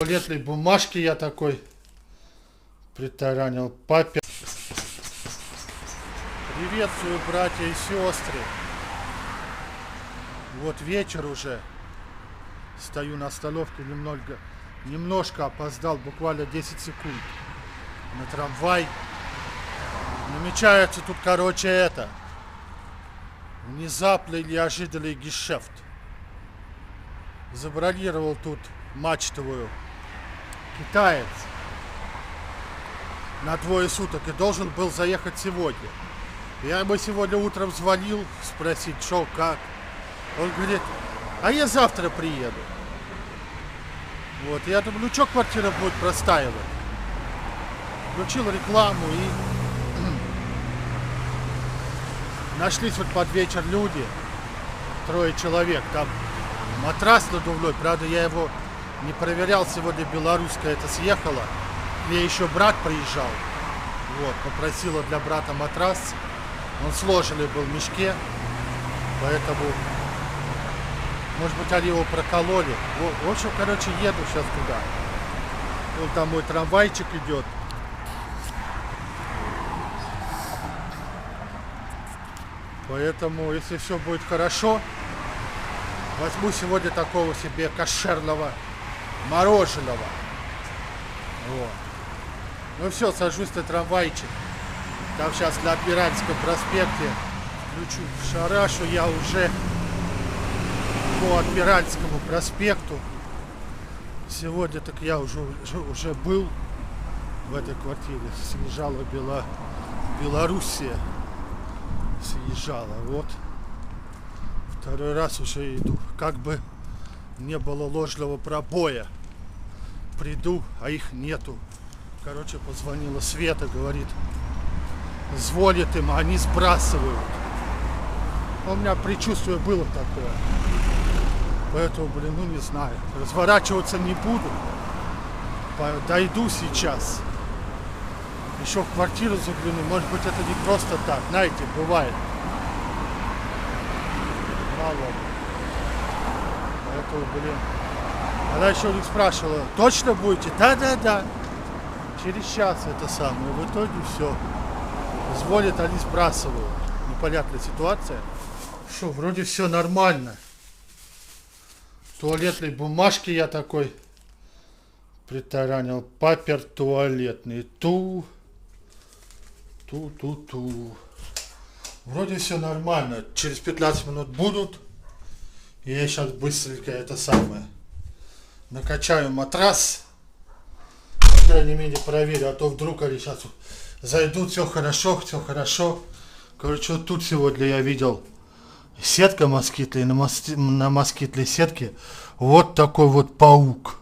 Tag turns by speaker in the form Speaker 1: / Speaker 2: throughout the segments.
Speaker 1: туалетной бумажки я такой притаранил папе. Приветствую, братья и сестры. Вот вечер уже. Стою на столовке немного, немножко опоздал, буквально 10 секунд. На трамвай. Намечается тут, короче, это. Внезапный неожиданный гешефт. Забронировал тут мачтовую китаец на двое суток и должен был заехать сегодня. Я ему сегодня утром звонил спросить, что, как. Он говорит, а я завтра приеду. Вот, я думаю, ну что квартира будет простаивать? Включил рекламу и нашлись вот под вечер люди, трое человек, там матрас надувной, правда я его не проверял, сегодня белорусская это съехала. Мне еще брат приезжал. Вот, попросила для брата матрас. Он сложенный был в мешке. Поэтому, может быть, они его прокололи. В, в общем, короче, еду сейчас туда. Вон там мой трамвайчик идет. Поэтому, если все будет хорошо, возьму сегодня такого себе кошерного мороженого. Вот. Ну все, сажусь на трамвайчик. Там сейчас на Адмиральском проспекте включу шарашу я уже по Адмиральскому проспекту. Сегодня так я уже, уже, уже был в этой квартире. Съезжала Бела... Белоруссия. Съезжала. Вот. Второй раз уже иду. Как бы не было ложного пробоя. Приду, а их нету. Короче, позвонила Света, говорит, звонит им, а они сбрасывают. У меня предчувствие было такое. Поэтому, блин, ну не знаю. Разворачиваться не буду. Дойду сейчас. Еще в квартиру загляну. Может быть, это не просто так. Знаете, бывает. Мало Поэтому, блин. Она еще не спрашивала, точно будете? Да, да, да. Через час это самое. В итоге все. Звонят, они сбрасывают. Непонятная ситуация. Что, вроде все нормально. Туалетной бумажки я такой притаранил. Папер туалетный. Ту. Ту-ту-ту. Вроде все нормально. Через 15 минут будут. Я сейчас быстренько это самое. Накачаю матрас. По крайней мере проверю. А то вдруг они сейчас зайдут. Все хорошо, все хорошо. Короче, вот тут сегодня я видел сетка москитная, на, мос... на москитной сетке вот такой вот паук.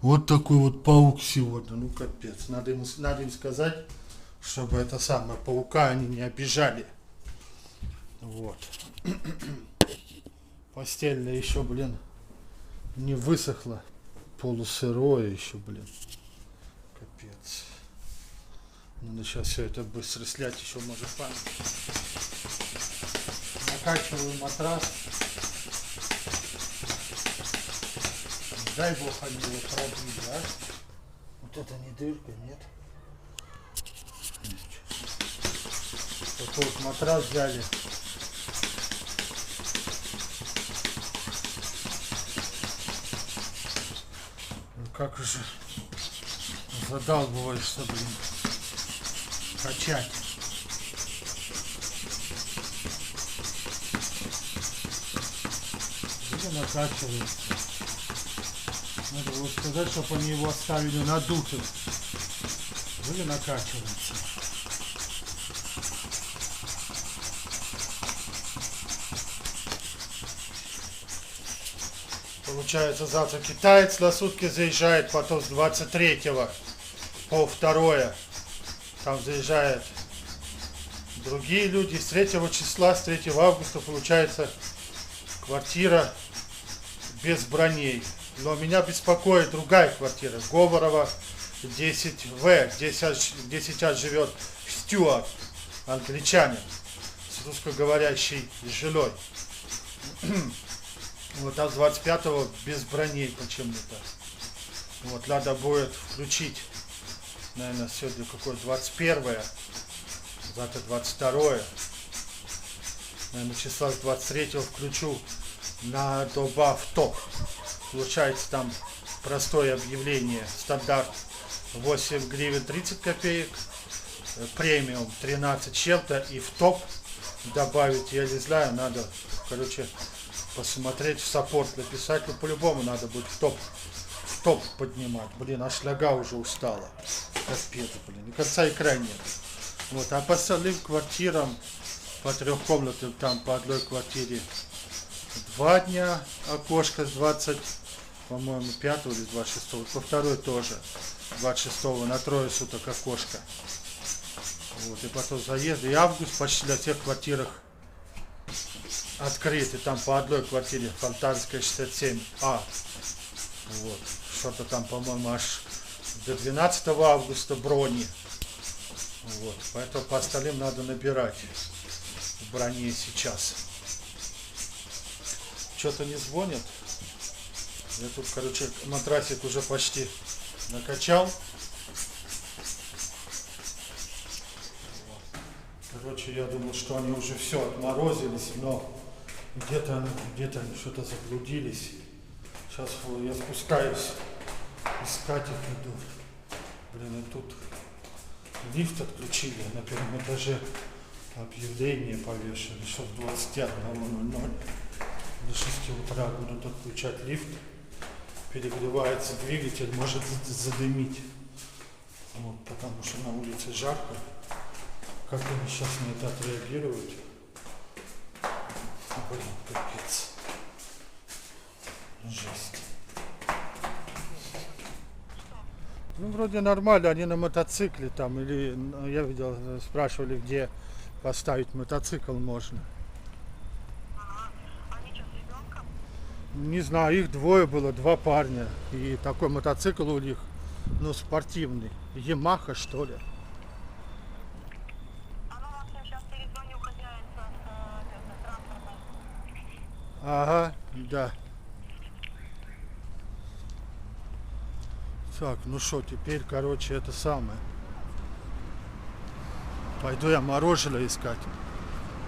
Speaker 1: Вот такой вот паук сегодня. Ну капец. Надо им, надо им сказать, чтобы это самое паука они не обижали. Вот. Постельное еще, блин, не высохло. Полусырое еще, блин. Капец. Надо сейчас все это быстро слять, еще может память. Накачиваю матрас. Дай бог они его пробили, да? Вот это не дырка, нет? Такой вот матрас взяли. Как же задалбываешься, блин, качать. Или накачивается. Надо было сказать, чтобы они его оставили надутым. Или накачивается. Получается, завтра китаец на сутки заезжает, потом с 23 по 2 там заезжает другие люди. С 3 числа, с 3 августа получается квартира без броней. Но меня беспокоит другая квартира, Говорова 10В, где сейчас, где сейчас живет Стюарт, англичанин, с русскоговорящей женой. Вот там с 25-го без броней почему-то. Вот, надо будет включить, наверное, сегодня какое 21 завтра 22 наверное, числа с 23 включу на добав топ. Получается там простое объявление, стандарт 8 гривен 30 копеек, э, премиум 13 чем-то и в топ добавить, я не знаю, надо, короче, посмотреть в саппорт написать, но по-любому надо будет топ, топ поднимать. Блин, аж нога уже устала. Капец, блин, ни конца и края нет. Вот, а по остальным квартирам, по трех комнатам, там по одной квартире два дня окошко с 20, по-моему, 5 или 26, по второй тоже 26 на трое суток окошко. Вот, и потом заезды. И август почти на всех квартирах открыты. Там по одной квартире Фонтанская 67А. Вот. Что-то там, по-моему, аж до 12 августа брони. Вот. Поэтому по остальным надо набирать в броне сейчас. Что-то не звонит. Я тут, короче, матрасик уже почти накачал. Короче, я думал, что они уже все отморозились, но где-то где-то что-то заблудились. Сейчас я спускаюсь, искать их иду. Блин, и тут лифт отключили на первом этаже. Объявление повешали, что в 21.00 до 6 утра будут отключать лифт. Перегревается двигатель, может задымить. Вот, потому что на улице жарко. Как они сейчас на это отреагируют? Блин, капец. Жесть. Ну, вроде нормально, они на мотоцикле там, или, ну, я видел, спрашивали, где поставить мотоцикл можно.
Speaker 2: Они что, с ребенком?
Speaker 1: Не знаю, их двое было, два парня. И такой мотоцикл у них, ну, спортивный. Ямаха, что ли.
Speaker 2: А ну,
Speaker 1: Так, ну что, теперь, короче, это самое. Пойду я мороженое искать.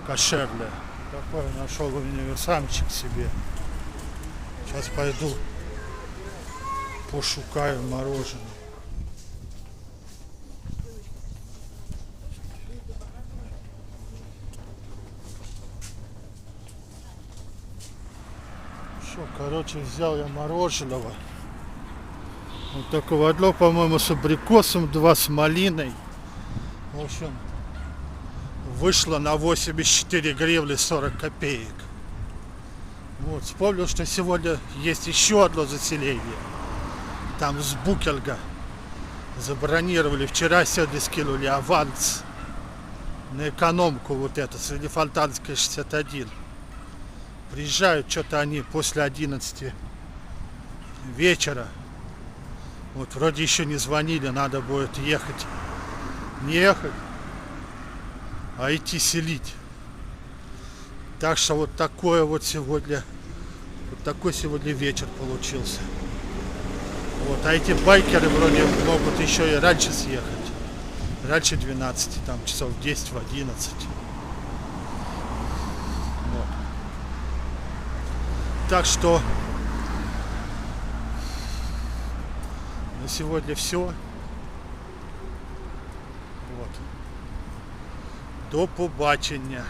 Speaker 1: Кошерное. Такой нашел универсамчик себе. Сейчас пойду пошукаю мороженое. Что, короче, взял я мороженого. Вот такого одно, по-моему, с абрикосом, два с малиной. В общем, вышло на 84 гривны 40 копеек. Вот, вспомнил, что сегодня есть еще одно заселение. Там с Букельга забронировали. Вчера сегодня скинули аванс на экономку вот это, среди Фонтанской 61. Приезжают что-то они после 11 вечера. Вот вроде еще не звонили, надо будет ехать. Не ехать, а идти селить. Так что вот такое вот сегодня, вот такой сегодня вечер получился. Вот, а эти байкеры вроде могут еще и раньше съехать. Раньше 12, там часов 10 в 11. Вот. Так что сегодня все. Вот. До побачення.